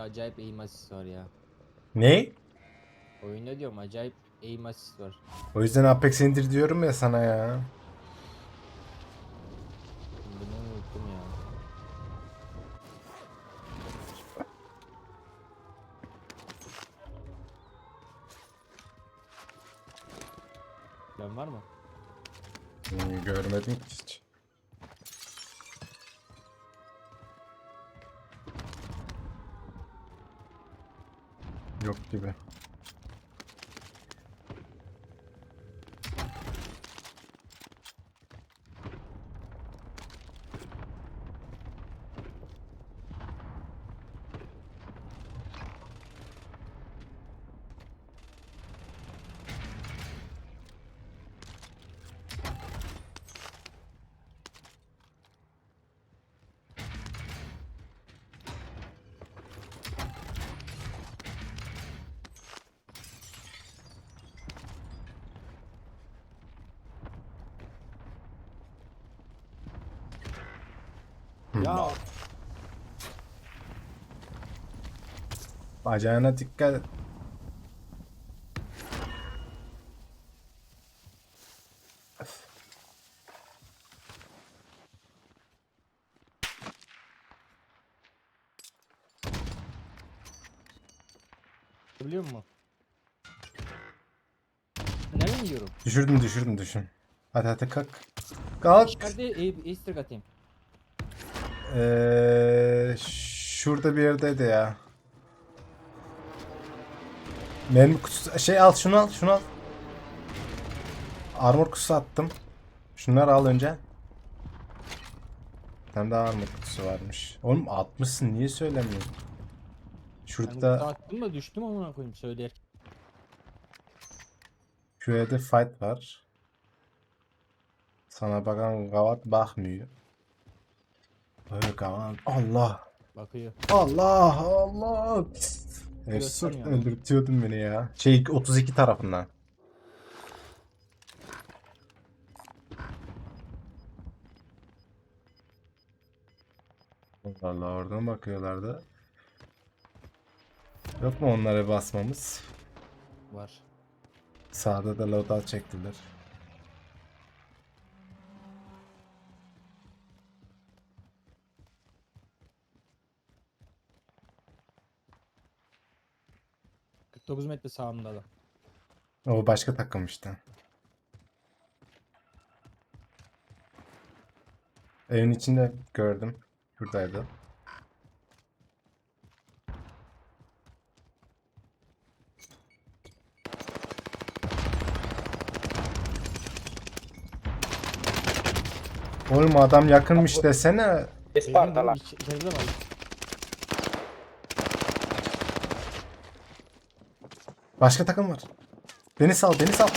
acayip aim assist var ya. Ne? Oyunda diyorum acayip aim assist var. O yüzden Apex indir diyorum ya sana ya. Yok gibi. Ya Bacağına dikkat et. biliyor musun? Nereden yiyorum? Düşürdüm düşürdüm düşün. Hadi hadi kalk. Kalk. Hadi e- Easter atayım. Ee, şurada bir yerdeydi ya. Mermi kutusu şey al şunu al şunu al. Armor kutusu attım. Şunları al önce. Bir tane daha armor kutusu varmış. Oğlum atmışsın niye söylemiyorsun? Ben Şurada attım da düştüm amına koyayım söylerken. Şurada fight var. Sana bakan gavat bakmıyor. Öyle. Allah. Bakıyor. Allah Allah. Efsur Göstermiyor. öldürtüyordun beni ya. Şey 32 tarafından. Allah Allah oradan bakıyorlardı. Yok mu onlara basmamız? Var. Sağda da loadout çektiler. 49 metre sağımda da. O başka takım işte. Evin içinde gördüm. Şuradaydı. Oğlum adam yakınmış desene. İçeride var. Başka takım var. Beni sal, beni sal.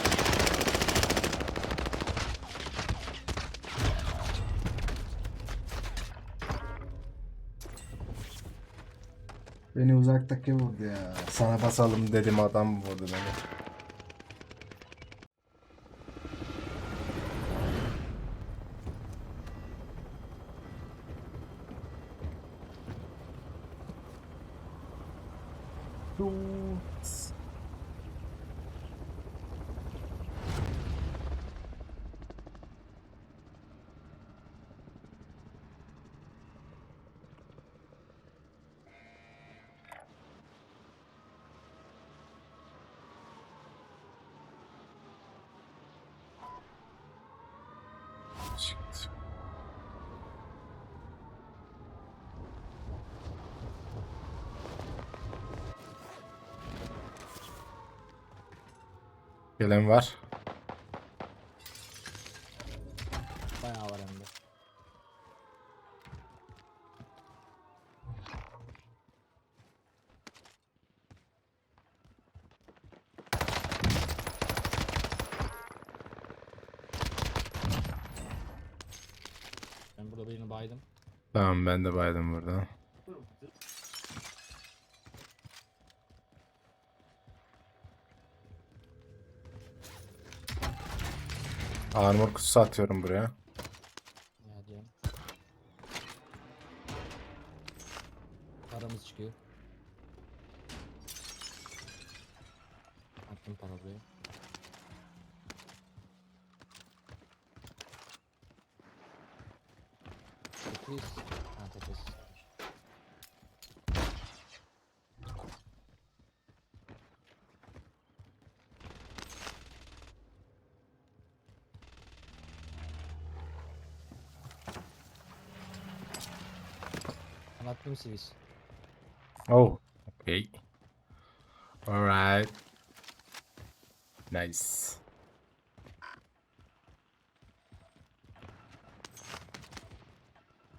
Beni uzaktaki vurdu ya. Sana basalım dedim adam vurdu beni. Gelen var. Bayağı var hem de. Ben burada birini baydım. Tamam ben de baydım burada. Armor kutusu atıyorum buraya. Ya diyorum. Paramız çıkıyor. Attım para buraya. Sekiz. Ha tepesi. Sivis. Oh, okay. Alright. Nice.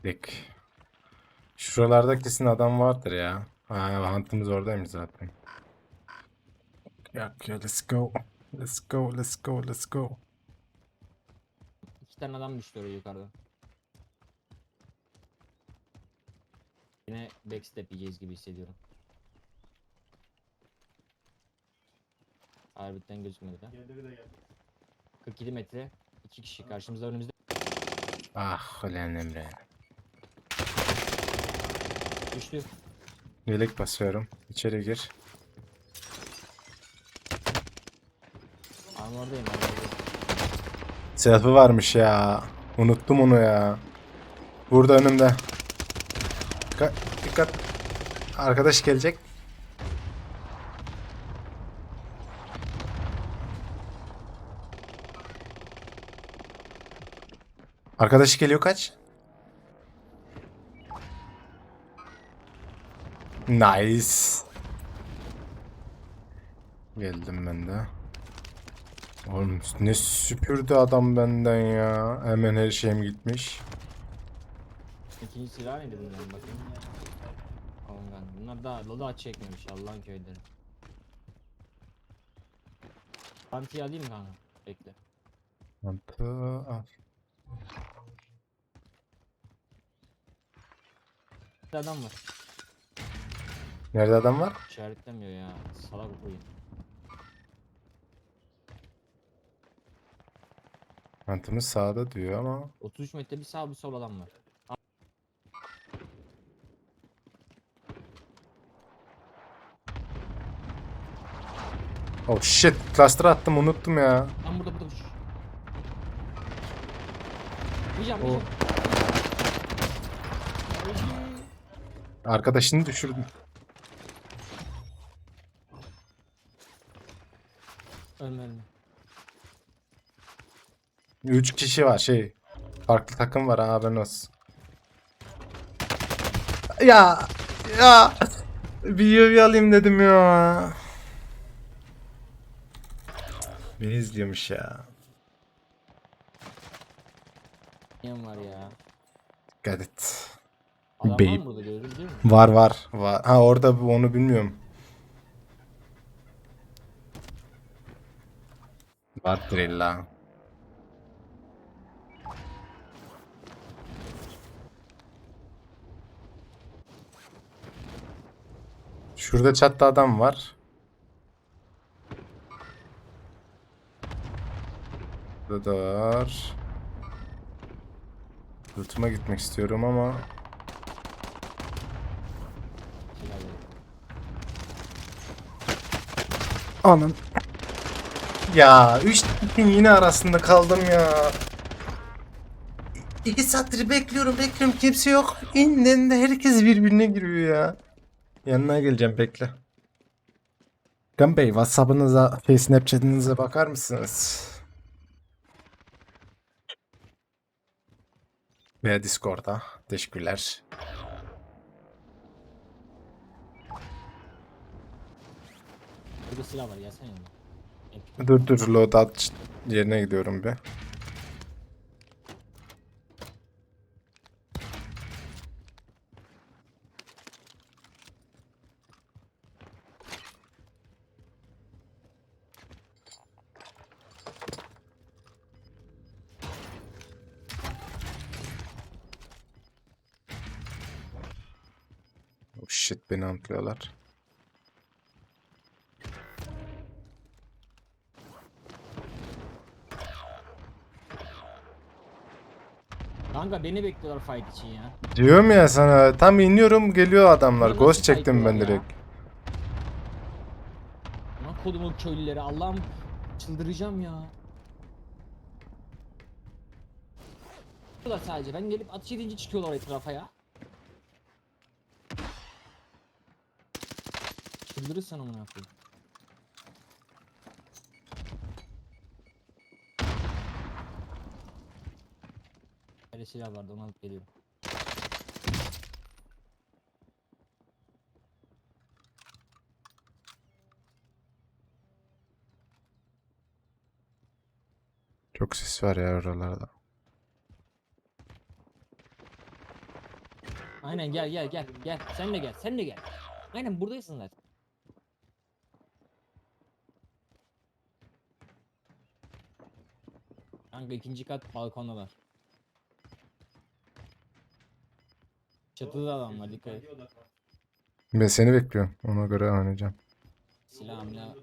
Dik. Şuralarda kesin adam vardır ya. Ha, hantımız oradaymış zaten. Yak ya, let's go. Let's go, let's go, let's go. İki tane adam düştü oraya yukarıdan. Yine backstep yiyeceğiz gibi hissediyorum. Harbiden gözükmedi de. 47 metre. iki kişi karşımızda önümüzde. Ah ulan Emre. Düştü. Yelek basıyorum. İçeri gir. Armordayım armordayım. Selfie varmış ya. Unuttum onu ya. Burada önümde. Dikkat. Dikkat. Arkadaş gelecek. Arkadaş geliyor kaç? Nice. Geldim ben de. Oğlum ne süpürdü adam benden ya. Hemen her şeyim gitmiş. İkinci silah neydi bunların bakayım. Ondan. Bunlar da loda çekmemiş Allah'ın köyleri. Pantiyi alayım mı kanka? Bekle. Mantı al. Bir adam var. Nerede adam var? İşaretlemiyor ya. Salak oyun. Mantımız sağda diyor ama. 33 metre bir sağ bir sol adam var. Oh shit. Cluster attım unuttum ya. Tam burada burada düş. Yiyeceğim O- yiyeceğim. Arkadaşını düşürdüm. Ölme ölme. 3 kişi var şey. Farklı takım var ha haberin olsun. Ya. Ya. Bir UV alayım dedim ya. Beni izliyormuş ya. Yem var ya. Dikkat et. Adam var Beyip. mı burada gördün değil mi? Var var. var. Ha orada bu- onu bilmiyorum. Vardır illa. Şurada çatta adam var. Var. Yurtuma gitmek istiyorum ama. Anam. Ya 3 tipin yine arasında kaldım ya. 2 saattir bekliyorum bekliyorum kimse yok. İnden de herkes birbirine giriyor ya. Yanına geleceğim bekle. Gan Bey Whatsapp'ınıza, Snapchat'inize bakar mısınız? Veya Discord'a. Teşekkürler. Burada silah var gelsene yanıma. Dur dur loadout yerine gidiyorum bir. Oh shit beni antlıyorlar. Kanka beni bekliyorlar fight için ya. Diyorum ya sana tam iniyorum geliyor adamlar. Bunlar Ghost nasıl çektim ben ya? direkt. Lan kodumun köylüleri. Allah'ım çıldıracağım ya. Bu da sadece ben gelip atış edince çıkıyorlar etrafa ya. Çıldırırsan amına koyayım. Böyle silah vardı onu alıp geliyorum. Çok ses var ya oralarda. Aynen gel gel gel gel sen de gel sen de gel. Aynen buradaysın zaten. Kanka ikinci kat balkondalar. Çatıda adam var dikkat et. Ben seni bekliyorum. Ona göre oynayacağım. Silah milah.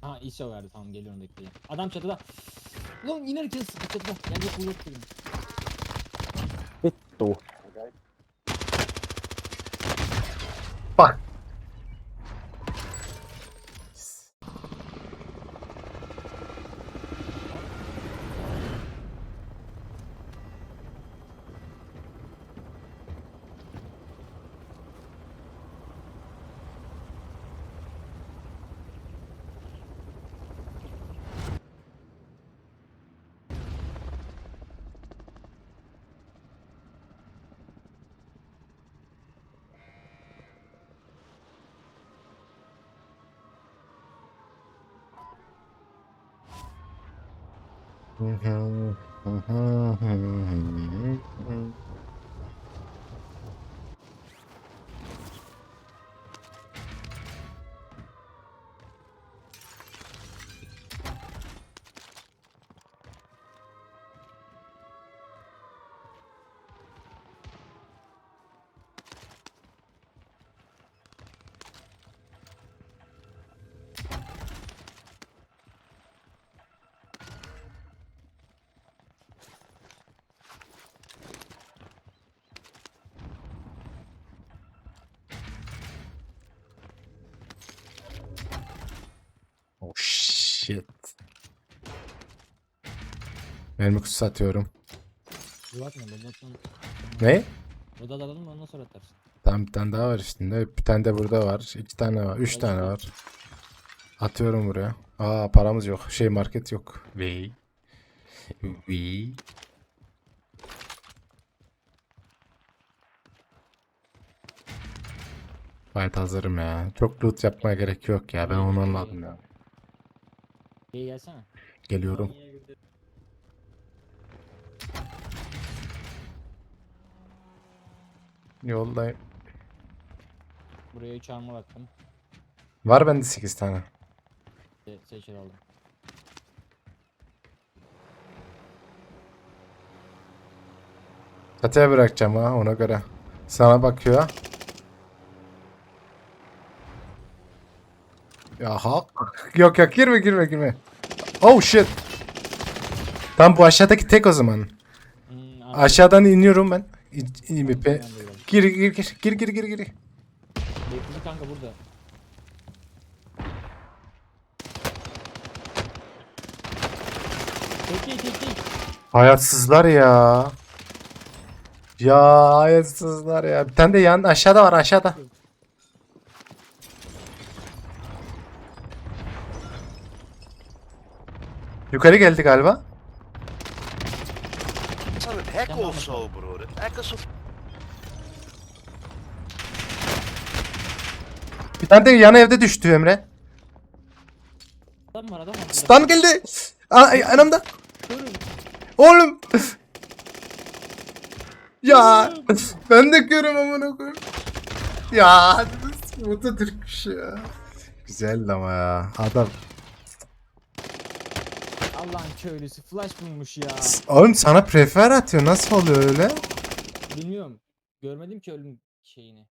Ha ISO verdi tamam geliyorum bekleyin. Adam çatıda. Ulan inerken sıkı çatıda. Gelecek kuvvet dedim. Bitti. Mm-hmm. Hmm. Hmm. Hmm. Shit. Mermi kutusu atıyorum. Dur atma lodattan. Ne? Lodat alalım mı ondan sonra atarsın. Tamam bir tane daha var üstünde. Bir tane de burada var. iki tane var. Üç tane var. Atıyorum buraya. Aa paramız yok. Şey market yok. Vey. Vey. Gayet hazırım ya. Çok loot yapmaya gerek yok ya. Ben onu anladım ya. İyi gelsene. Geliyorum. Yoldayım. Buraya 3 armor attım. Var bende 8 tane. Se seçer aldım. Çatıya bırakacağım ha ona göre. Sana bakıyor. Ya hak. Yok yok girme girme girme. Oh shit. Tam bu aşağıdaki tek o zaman. Hmm, Aşağıdan iniyorum ben. İ- İ- pe-. Gir gir gir gir gir gir gir. Kanka burada. Tek tek. Hayatsızlar ya. Ya hayatsızlar ya. Bir tane de yan aşağıda var aşağıda. Yukarı geldi galiba. Of zo, broer? Het hek is of... Bir tane de yan evde düştü Emre. Adam var adam var. Stun geldi. Aa, ay, anamda. Görün. Oğlum. ya ben de görüm amına koyayım. Ya bu da Türkmüş ya. Güzeldi ama ya. Adam. Allah'ın köylüsü flash bulmuş ya. Oğlum sana prefer atıyor. Nasıl oluyor öyle? Bilmiyorum. Görmedim ki ölüm şeyini.